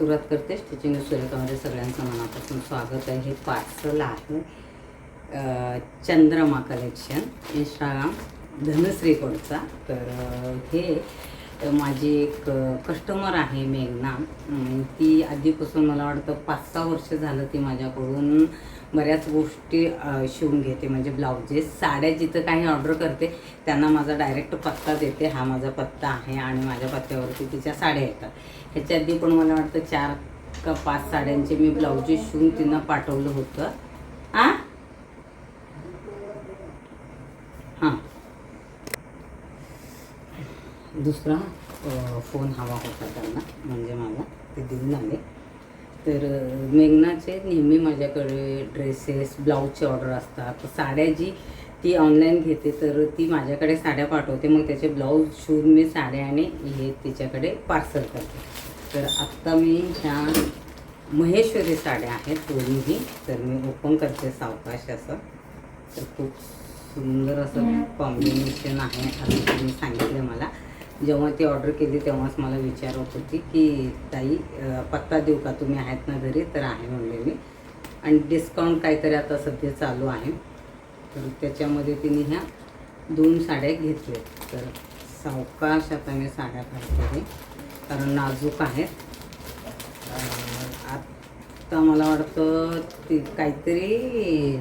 सुरुवात करते स्टिचिंग सुरेखामध्ये सगळ्यांचं मनापासून स्वागत आहे. हे पार्सल आहे चंद्रमा कलेक्शन इंस्टाग्राम धनश्री कोडचा तर हे माझी एक कस्टमर आहे मेघना. ती आधीपासून मला वाटतं पाच सहा वर्ष झालं ती माझ्याकडून बऱ्याच गोष्टी शिवून घेते. म्हणजे ब्लाउजेस साड्या जिथं काही ऑर्डर करते त्यांना माझा डायरेक्ट पत्ता देते. हा माझा पत्ता आहे आणि माझ्या पत्त्यावरती तिच्या साड्या येतात. ह्याच्या आधी पण मला वाटतं चार का पाच साड्यांचे मी ब्लाऊजे शिवून तिनं पाठवलं होतं. आ? हां. दुसरा फोन हवा होता त्यांना म्हणजे मला ते देऊन आले. तर मेघनाचे नेहमी माझ्याकडे ड्रेसेस ब्लाऊजचे ऑर्डर असतात. साड्या जी ती ऑनलाईन घेते तर ती माझ्याकडे साड्या पाठवते. मग त्याचे ब्लाऊज शिवून मी साड्या आणि हे तिच्याकडे पार्सल करते. तर आत्ता मी ह्या महेश्वरी साड्या आहेत दोन्हीही. तर मी ओपन करते सावकाश असं. तर खूप सुंदर असं कॉम्बिनेशन आहे असं तुम्ही सांगितलं मला. जेव्हा ती ऑर्डर केली तेव्हाच मला विचारत होती की ताई पत्ता देऊ का? तुम्ही आहेत ना घरी तर आहे म्हणले मी. आणि डिस्काउंट काहीतरी आता सध्या चालू आहे. तर त्याच्यामध्ये तिने ह्या दोन साड्या घेतल्या. तर सावकाश आता मी साड्या काढते कारण नाजूक आहेत. आत्ता मला वाटतं ती काहीतरी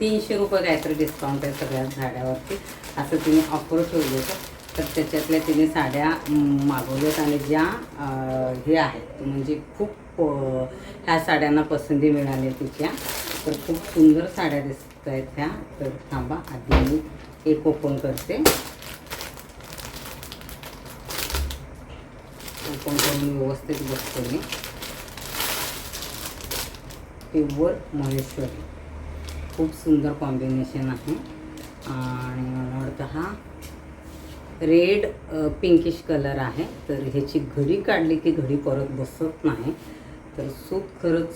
तीनशे रुपये काहीतरी डिस्काउंट आहे सगळ्या साड्यावरती असं तिने ऑफर ठेवलं होतं. तर त्याच्यातल्या तिने साड्या मागवल्यात आणि ज्या हे आहेत. म्हणजे खूप ह्या साड्यांना पसंती मिळाली तिच्या. तर खूप सुंदर साड्या दिसत आहेत ह्या. तर थांबा आधी मी एक ओपन करते. ओपन करून व्यवस्थित बसतो मी. प्युअर महेश्वरी. खूप सुंदर कॉम्बिनेशन आहे. आणि मला वाटतं हा रेड पिंकिश कलर आहे. तर ह्याची घडी काढली की घडी परत बसत नाही. तर सूप खरंच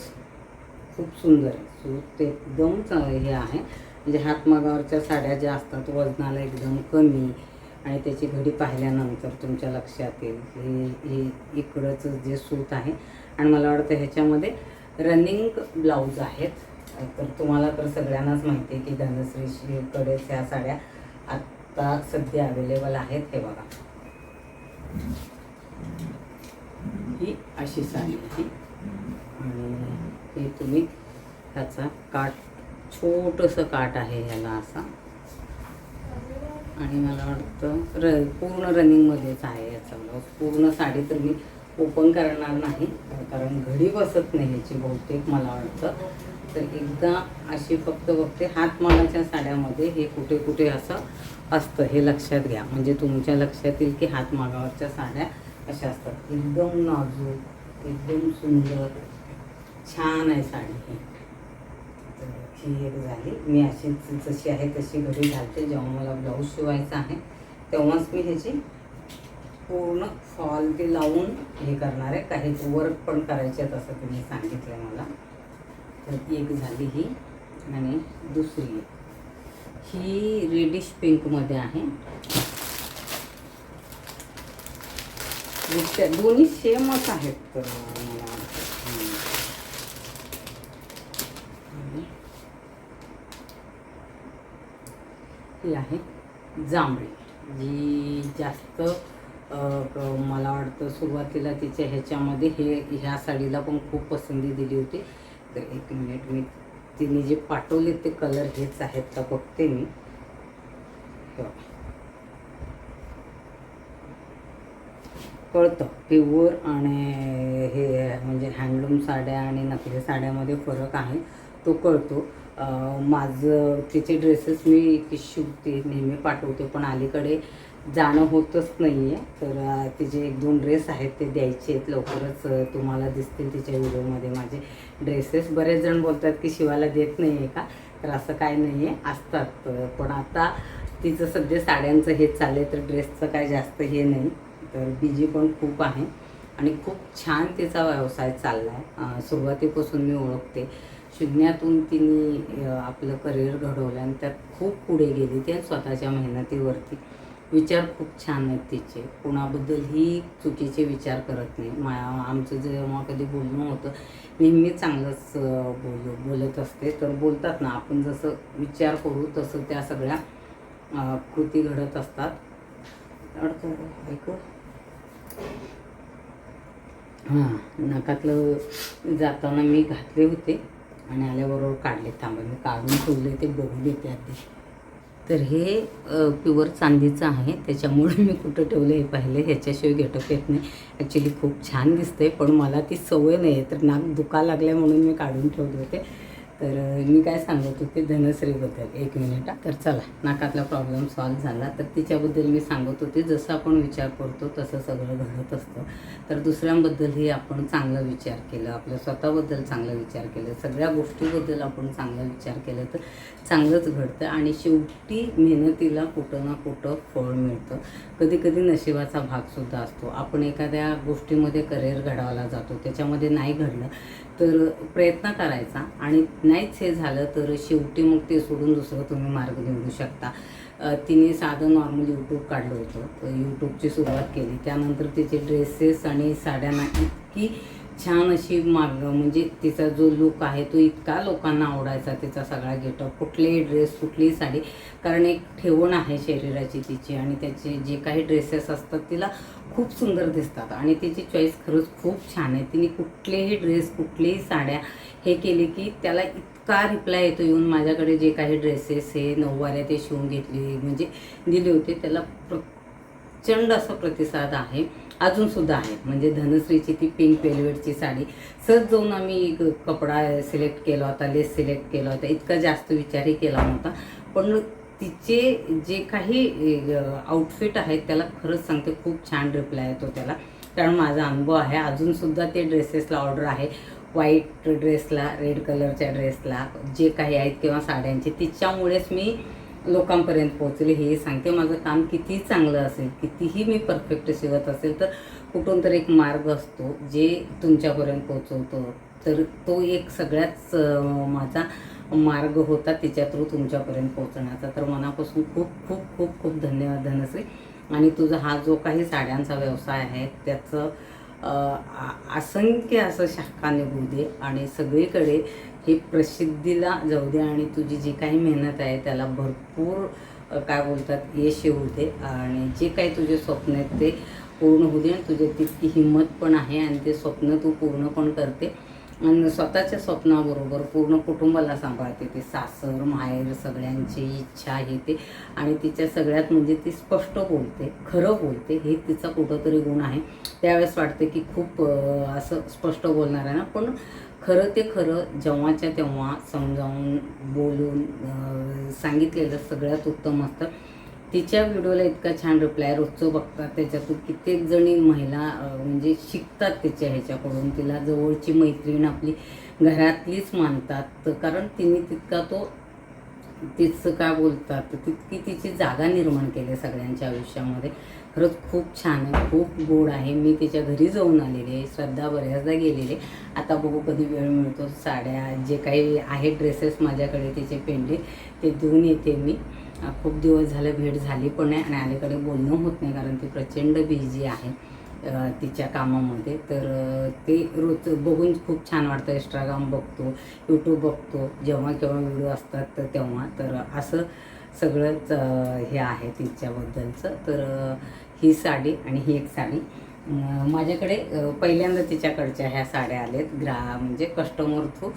खूप सुंदर आहे. सूप ते एकदम हे आहे. म्हणजे हातमागावरच्या साड्या ज्या असतात वजनाला एकदम कमी आणि त्याची घडी पाहिल्यानंतर तुमच्या लक्षात येईल. हे हे इकडंचं जे सूत आहे. आणि मला वाटतं ह्याच्यामध्ये रनिंग ब्लाऊज आहेत. तर तुम्हाला तर सगळ्यांनाच माहिती आहे की धनश्रीकडेच ह्या साड्या आत्ता सध्या अवेलेबल आहेत. हे बघा. ही अशी साडी आहे. आणि हे तुम्ही ह्याचा काठ छोटंसं काठ आहे ह्याला असा. आणि मला वाटतं र पूर्ण रनिंगमध्येच आहे याचा ब्लाऊज पूर्ण साडी तर मी ओपन करणार नाही कारण घडी बसत नाही ह्याची बहुतेक मला वाटतं. तर एकदा अशी फक्त बघते हातमागाच्या साड्यामध्ये हे कुठे कुठे असं असतं हे लक्षात घ्या. म्हणजे तुमच्या लक्षात येईल की हातमागावरच्या साड्या अशा असतात. एकदम नाजूक एकदम सुंदर छान आहे साडी ही. ही एक झाली. मी अशीच जशी आहे तशी घरी घालते. जेव्हा मला ब्लाऊज शिवायचा आहे तेव्हाच मी ह्याची पूर्ण फॉल ते लावून हे करणार आहे. काही वर्क पण करायचे आहेत असं तुम्ही सांगितलं मला. तर ती एक झाली ही आणि दुसरी एक. ही रेडिश पिंकमध्ये आहे. दोन्ही सेमच आहेत तर मला वाटतं. हम्म. आणि ही आहे जांभळी. जी जास्त मला वाटतं सुरुवातीला तिच्या ह्याच्यामध्ये हे ह्या साडीला पण खूप पसंती दिली होती. तर एक मिनिट मी तिने जे पाठवले ते कलर हेच आहेत का बघते मी. कळतं. प्युअर आणि हे म्हणजे हँडलूम साड्या आणि नकली साड्यामध्ये फरक आहे तो कळतो. माझं तिचे ड्रेसेस मी ती शिवते नेहमी पाठवते पण अलीकडे जाणं होतच नाही आहे तर तिचे एक दोन ड्रेस आहेत ते द्यायचे आहेत लवकरच. तुम्हाला दिसतील तिच्या व्हिडिओमध्ये माझे ड्रेसेस बरेच जण बोलतात की शिवायला देत नाही आहे का? तर असं काय नाही आहे असतात पण आता तिचं सध्या साड्यांचं हे चालले तर ड्रेसचं काय जास्त हे नाही. तर बिजी पण खूप आहे. आणि खूप छान तिचा व्यवसाय चालला आहे सुरुवातीपासून मी ओळखते. शून्यातून तिने आपलं करिअर घडवलं आणि त्यात खूप पुढे गेली त्या स्वतःच्या मेहनतीवरती. विचार खूप छान आहेत तिचे. कुणाबद्दलही चुकीचे विचार करत नाही. मा आमचं जेव्हा कधी बोलणं होतं नेहमी चांगलंच बोल बोलत असते. तर बोलतात ना आपण जसं विचार करू तसं त्या सगळ्या कृती घडत असतात. अडकं ऐकू. हां नाकातलं जाताना मी घातले होते. आणि आल्याबरोबर काढले थांबा मी काढून ठेवले ते बघून येते आधी. तर हे प्युअर चांदीचं आहे. त्याच्यामुळे मी कुठं ठेवलं हे पाहिले ह्याच्याशिवाय गेटअप येत नाही. ॲक्च्युली खूप छान दिसते पण मला ती सवय नाही आहे तर नाक दुखा लागल्या म्हणून मी काढून ठेवले होते. तर मी काय सांगत होते धनश्रीबद्दल. एक मिनिट हा. तर चला नाकातला प्रॉब्लेम सॉल्व झाला. तर तिच्याबद्दल मी सांगत होते जसं आपण विचार करतो तसं सगळं घडत असतं. तर दुसऱ्यांबद्दलही आपण चांगला विचार केला आपल्या स्वतःबद्दल चांगला विचार केला. सगळ्या गोष्टीबद्दल आपण चांगला विचार केला तर चांगलंच घडतं. आणि शेवटी मेहनतीला कुठं ना कुठं फळ मिळतं. कधी कधी नशिबाचा भागसुद्धा असतो. आपण एखाद्या गोष्टीमध्ये करिअर घडावला जातो त्याच्यामध्ये नाही घडलं तर प्रयत्न करायचा आणि नाहीच हे झालं तर शेवटी मग ते सोडून दुसरं तुम्ही मार्ग निवडू शकता. तिने साधं नॉर्मल यूट्यूब काढलं होतं. तर यूट्यूबची सुरुवात केली. त्यानंतर तिचे ड्रेसेस आणि साड्यांना इतकी छान अशी मार्ग म्हणजे तिचा जो लुक आहे तो इतका लोकांना आवडायचा तिचा सगळा गेटअप कुठलेही ड्रेस कुठलीही साडी. कारण एक ठेवण आहे शरीराची तिची आणि त्याचे जे काही ड्रेसेस असतात तिला खूप सुंदर दिसतात. आणि तिची चॉईस खरंच खूप छान आहे. तिने कुठलेही ड्रेस कुठलीही साड्या हे केले की त्याला इतका रिप्लाय येतो. येऊन माझ्याकडे जे काही ड्रेसेस हे नऊवाऱ्या ते शिवून घेतली म्हणजे दिले होते त्याला प्र प्रचंड असा प्रतिसाद आहे. अजूनसुद्धा आहे. म्हणजे धनश्रीची ती पिंक वेल्वेटची साडी. सहज जाऊन आम्ही कपडा सिलेक्ट केला होता लेस सिलेक्ट केला होता. इतका जास्त विचारही केला नव्हता. पण तिचे जे काही आउटफिट आहेत त्याला खरंच सांगते खूप छान रिप्लाय येतो त्याला. कारण माझा अनुभव आहे. अजूनसुद्धा ते ड्रेसेसला ऑर्डर आहे. व्हाईट ड्रेसला रेड कलरच्या ड्रेसला जे काही आहेत किंवा साड्यांचे. तिच्यामुळेच मी लोकांपर्यंत पोहोचले हे सांगते. माझं काम कितीही चांगलं असेल कितीही मी परफेक्ट शिवत असेल तर कुठून तर एक मार्ग असतो जे तुमच्यापर्यंत पोहोचवतो. तर तो एक सगळ्याच माझा मार्ग होता तिच्या थ्रू तुमच्यापर्यंत पोहोचण्याचा. तर मनापासून खूप खूप खूप खूप धन्यवाद धनश्री. आणि तुझा हा जो काही साड्यांचा व्यवसाय आहे त्याचं आ- असंख्य असं शाखा निघू दे आणि सगळीकडे हे प्रसिद्धीला जाऊ दे आणि तुझी जी काही मेहनत आहे त्याला भरपूर काय बोलतात यश येऊ दे. आणि जे काही तुझे स्वप्न आहेत ते पूर्ण होऊ दे आणि तुझे तितकी हिंमत पण आहे आणि ते स्वप्न तू पूर्ण पण करते. आणि स्वतःच्या स्वप्नाबरोबर पूर्ण कुटुंबाला सांभाळते ते सासर माहेर सगळ्यांची इच्छा आहे ते. आणि तिच्या सगळ्यात म्हणजे ती स्पष्ट बोलते खरं बोलते. हे तिचा कुठंतरी गुण आहे. त्यावेळेस वाटते की खूप असं स्पष्ट बोलणार आहे ना. पण खरं ते खरं जेव्हाच्या तेव्हा समजावून बोलून सांगितलेलं सगळ्यात उत्तम असतं. तिच्या व्हिडिओला इतका छान रिप्लाय रोजचं बघतात त्याच्यातून कित्येक जणी महिला म्हणजे शिकतात तिच्या ह्याच्याकडून. तिला जवळची मैत्रीण आपली घरातलीच मानतात. तर कारण तिने तितका तो तिचं काय बोलतात तितकी तिची जागा निर्माण केली सगळ्यांच्या आयुष्यामध्ये. खरंच खूप छान आहे खूप गोड आहे. मी तिच्या घरी जाऊन आलेली आहे श्रद्धा बऱ्याचदा गेलेली आता बघू कधी वेळ मिळतो साड्या जे काही आहेत ड्रेसेस माझ्याकडे तिचे पेंडे ते देऊन येते मी. खूप दिवस झाले भेट झाली पण आहे आणि अलीकडे बोलणं होत नाही कारण ती प्रचंड बिझी आहे तिच्या कामामध्ये. तर ते रोज बघून खूप छान वाटतं. इंस्टाग्राम बघतो यूट्यूब बघतो. जेव्हा केव्हा व्हिडिओ असतात तर तेव्हा. तर असं सगळंच हे आहे तिच्याबद्दलचं. तर ही साडी आणि ही एक साडी. माझ्याकडे पहिल्यांदा तिच्याकडच्या ह्या साड्या आल्यात ग्रा म्हणजे कस्टमर थ्रू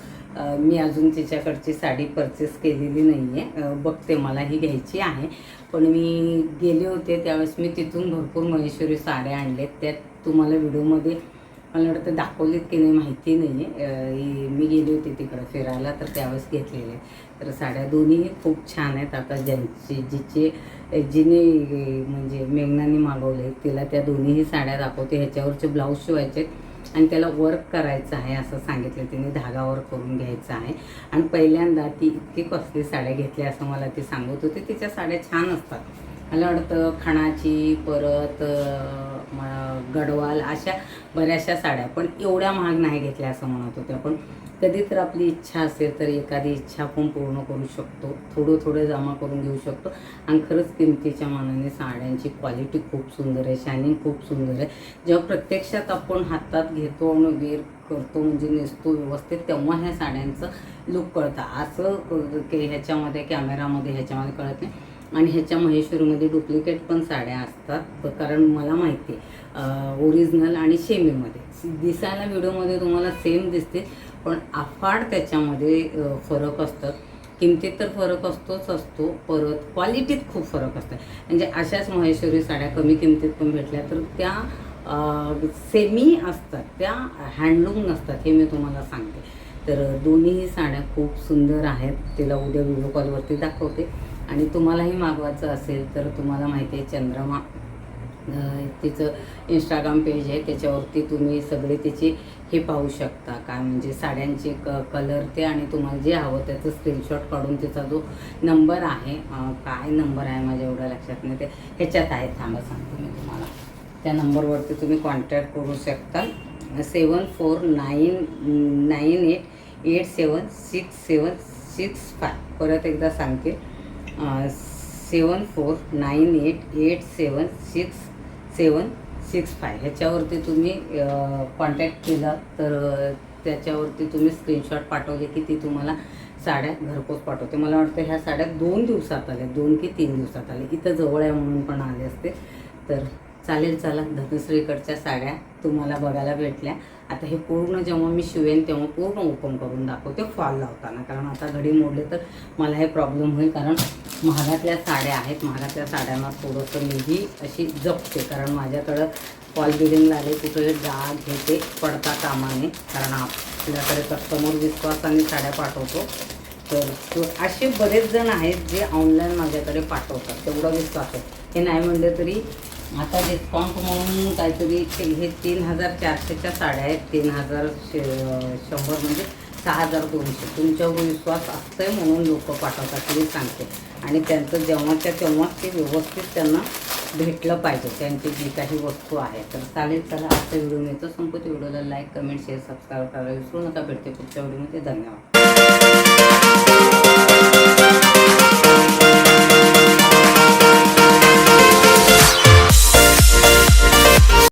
मी अजून तिच्याकडची साडी परचेस केलेली नाही आहे बघते मला ही घ्यायची आहे. पण मी गेले होते त्यावेळेस मी तिथून भरपूर महेश्वरी साड्या आणल्यात. त्यात तुम्हाला व्हिडिओमध्ये मला वाटतं दाखवलेत की नाही माहिती नाही आहे मी गेली होती तिकडं फिरायला तर त्यावेळेस घेतलेले. तर साड्या दोन्हीही खूप छान आहेत. आता ज्यांची जिचे जिने म्हणजे मेघनाने मागवले तिला त्या दोन्हीही साड्या दाखवते. ह्याच्यावरचे ब्लाऊज शिवायचे आहेत आणि त्याला वर्क करायचं आहे असं सांगितलं तिने. धागा वर्क करून घ्यायचं आहे. आणि पहिल्यांदा ती इतकी कसली साड्या घेतल्या असं मला ती सांगत होती. तिच्या साड्या छान असतात. मला वाटतं खणाची परत गडवाल अशा बऱ्याचशा साड्या. पण एवढ्या महाग नाही घेतल्या असं म्हणत होत्या पण कधी तर आपली इच्छा असेल तर एखादी इच्छा आपण पूर्ण करू शकतो. थोडं थोडं जमा करून घेऊ शकतो. आणि खरंच किमतीच्या मानाने साड्यांची क्वालिटी खूप सुंदर आहे. शायनिंग खूप सुंदर आहे. जेव्हा प्रत्यक्षात आपण हातात घेतो आणि वेअर करतो म्हणजे नेसतो व्यवस्थित तेव्हा ह्या साड्यांचं लुक कळतं. असं ह्याच्यामध्ये कॅमेरामध्ये ह्याच्यामध्ये कळत नाही. आणि ह्याच्या महेश्वरीमध्ये डुप्लिकेट पण साड्या असतात. कारण मला माहिती आहे ओरिजिनल आणि शेमीमध्ये दिसायला व्हिडिओमध्ये तुम्हाला सेम दिसते पण अफाट त्याच्यामध्ये फरक असतात. किमतीत तर फरक असतोच असतो परत क्वालिटीत खूप फरक असतात म्हणजे अशाच महेश्वरी साड्या कमी किमतीत पण भेटल्या तर त्या सेमी असतात त्या हँडलूम नसतात हे मी तुम्हाला सांगते. तर दोन्हीही साड्या खूप सुंदर आहेत. तिला उद्या व्हिडिओ कॉलवरती दाखवते. आणि तुम्हालाही मागवायचं असेल तर तुम्हाला माहिती आहे चंद्रमा तिचं इंस्टाग्राम पेज आहे. त्याच्यावरती तुम्ही सगळे तिचे हे पाहू शकता. काय म्हणजे साड्यांचे क कलर ते आणि तुम्हाला जे हवं त्याचं स्क्रीनशॉट काढून तिचा जो नंबर आहे काय नंबर आहे माझ्या एवढ्या लक्षात नाही. ते ह्याच्यात आहे. थांबा सांगते मी तुम्हाला. त्या नंबरवरती तुम्ही कॉन्टॅक्ट करू शकता. Seven four nine nine eight eight seven six seven six five परत एकदा सांगते. Seven four nine eight eight seven six seven six five ह्याच्यावरती तुम्ही कॉन्टॅक्ट केला तर त्याच्यावरती तुम्ही स्क्रीनशॉट पाठवले की ती तुम्हाला साड्या घरपोच पाठवते. मला वाटतं ह्या साड्या दोन दिवसात आल्या दोन की तीन दिवसात आल्या. इथं जवळ आहे म्हणून पण आले असते. तर चालेल चला. धनुश्रीकडच्या साड्या तुम्हाला बघायला भेटल्या. आता हे पूर्ण जेव्हा मी शिवेन तेव्हा पूर्ण ओपन करून दाखवते. फॉल लावताना. कारण आता घडी मोडले तर मला हे प्रॉब्लेम होईल. कारण महागातल्या साड्या आहेत. महागातल्या साड्यांना थोडंसं मीही अशी जपते. कारण माझ्याकडं फॉल बिडिंगला आले कुठे डाग हे ते पडता कामाने. कारण आपल्याकडे कस्टमर विश्वासाने साड्या पाठवतो. तर असे बरेच जण आहेत जे ऑनलाईन माझ्याकडे पाठवतात. तेवढा विश्वास आहे. हे नाही म्हणलं तरी आता डिस्काउंट म्हणून काहीतरी हे तीन हजार चारशेच्या साड्या आहेत. तीन हजार शे शंभर म्हणजे सहा हजार दोनशे. तुमच्यावर विश्वास असतो आहे म्हणून लोक पाठवतात मी सांगते. आणि त्यांचं जेव्हाच्या तेव्हाच ते व्यवस्थित त्यांना भेटलं पाहिजे त्यांची जी काही वस्तू आहे. तर चालेल चला आजचा व्हिडिओ मी संपत व्हिडिओला लाईक कमेंट शेअर सबस्क्राईब करायला विसरू नका. भेटते पुढच्या व्हिडिओमध्ये. धन्यवाद.